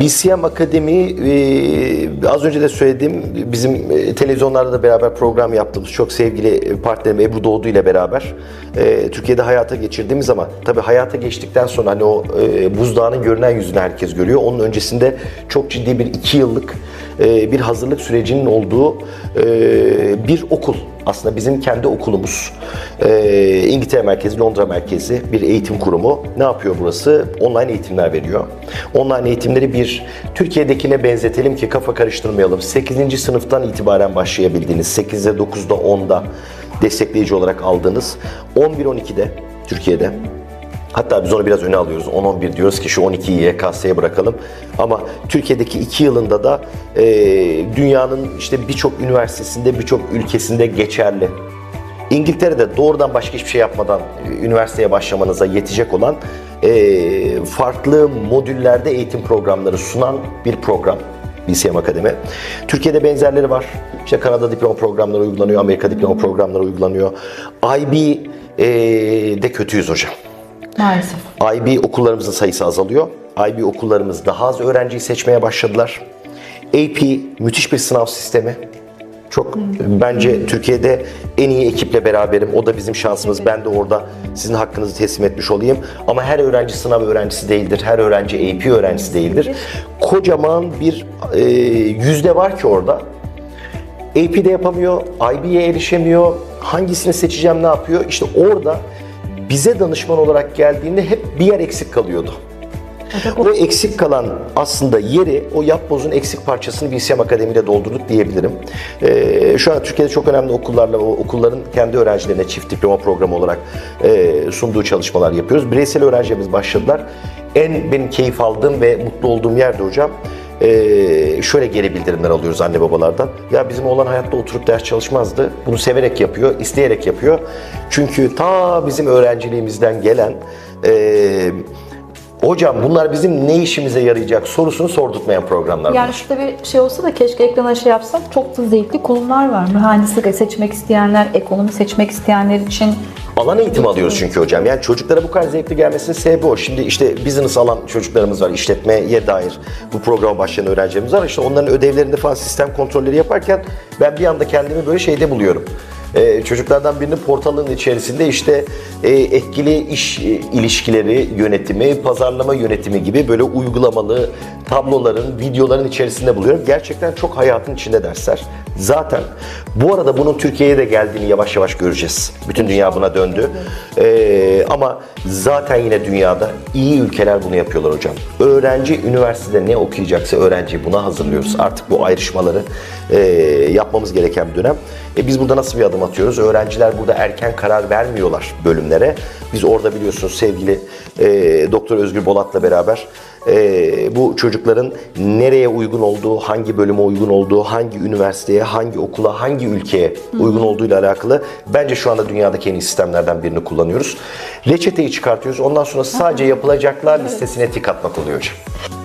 BCM Akademi e, az önce de söyledim bizim e, televizyonlarda da beraber program yaptığımız çok sevgili partnerim Ebru Doğdu ile beraber e, Türkiye'de hayata geçirdiğimiz ama tabii hayata geçtikten sonra hani o e, buzdağının görünen yüzünü herkes görüyor. Onun öncesinde çok ciddi bir iki yıllık e, bir hazırlık sürecinin olduğu e, bir okul. Aslında bizim kendi okulumuz. E, İngiltere merkezi, Londra merkezi bir eğitim kurumu. Ne yapıyor burası? Online eğitimler veriyor. Online eğitimleri bir Türkiye'dekine benzetelim ki kafa karıştırmayalım. 8. sınıftan itibaren başlayabildiğiniz, 8'de, 9'da, 10'da destekleyici olarak aldığınız 11-12'de Türkiye'de Hatta biz onu biraz öne alıyoruz. 10-11 diyoruz ki şu 12'yi YKS'ye bırakalım. Ama Türkiye'deki 2 yılında da e, dünyanın işte birçok üniversitesinde, birçok ülkesinde geçerli. İngiltere'de doğrudan başka hiçbir şey yapmadan e, üniversiteye başlamanıza yetecek olan e, farklı modüllerde eğitim programları sunan bir program. BCM Akademi. Türkiye'de benzerleri var. İşte Kanada diploma programları uygulanıyor, Amerika diploma programları uygulanıyor. IB e, de kötüyüz hocam. Maalesef. IB okullarımızın sayısı azalıyor. IB okullarımız daha az öğrenciyi seçmeye başladılar. AP müthiş bir sınav sistemi. Çok bence Türkiye'de en iyi ekiple beraberim. O da bizim şansımız. Ben de orada sizin hakkınızı teslim etmiş olayım. Ama her öğrenci sınav öğrencisi değildir. Her öğrenci AP öğrencisi değildir. Kocaman bir e, yüzde var ki orada. AP'de yapamıyor, IB'ye erişemiyor. Hangisini seçeceğim, ne yapıyor? İşte orada bize danışman olarak geldiğinde hep bir yer eksik kalıyordu. O eksik kalan aslında yeri, o yapbozun eksik parçasını BCM Akademi'yle doldurduk diyebilirim. Ee, şu an Türkiye'de çok önemli okullarla, o okulların kendi öğrencilerine çift diploma programı olarak e, sunduğu çalışmalar yapıyoruz. Bireysel öğrencilerimiz başladılar. En benim keyif aldığım ve mutlu olduğum yerde hocam, ee, şöyle geri bildirimler alıyoruz anne babalardan. Ya bizim oğlan hayatta oturup ders çalışmazdı. Bunu severek yapıyor, isteyerek yapıyor. Çünkü ta bizim öğrenciliğimizden gelen e, hocam bunlar bizim ne işimize yarayacak sorusunu sordurtmayan programlar Yani bunlar. şurada bir şey olsa da keşke ekrana şey yapsak. Çok da zevkli konular var. Mühendislik seçmek isteyenler, ekonomi seçmek isteyenler için Alan eğitimi alıyoruz çünkü hocam. Yani çocuklara bu kadar zevkli gelmesinin sebebi o. Şimdi işte business alan çocuklarımız var, işletmeye dair bu programa başlayan öğrencilerimiz var. İşte onların ödevlerinde falan sistem kontrolleri yaparken ben bir anda kendimi böyle şeyde buluyorum. Ee, çocuklardan birinin portalının içerisinde işte e, etkili iş e, ilişkileri yönetimi, pazarlama yönetimi gibi böyle uygulamalı tabloların, videoların içerisinde buluyorum. Gerçekten çok hayatın içinde dersler. Zaten bu arada bunun Türkiye'ye de geldiğini yavaş yavaş göreceğiz. Bütün dünya buna döndü. Ee, ama zaten yine dünyada iyi ülkeler bunu yapıyorlar hocam. Öğrenci üniversitede ne okuyacaksa öğrenciyi buna hazırlıyoruz. Artık bu ayrışmaları e, yapmamız gereken bir dönem. E, biz burada nasıl bir adım atıyoruz? Öğrenciler burada erken karar vermiyorlar bölümlere. Biz orada biliyorsunuz sevgili e, Doktor Özgür Bolat'la beraber e, bu çocukların nereye uygun olduğu, hangi bölüme uygun olduğu, hangi üniversiteye, hangi okula, hangi ülkeye uygun olduğuyla alakalı bence şu anda dünyadaki en iyi sistemlerden birini kullanıyoruz. Reçeteyi çıkartıyoruz. Ondan sonra sadece yapılacaklar listesine tik atmak oluyor hocam.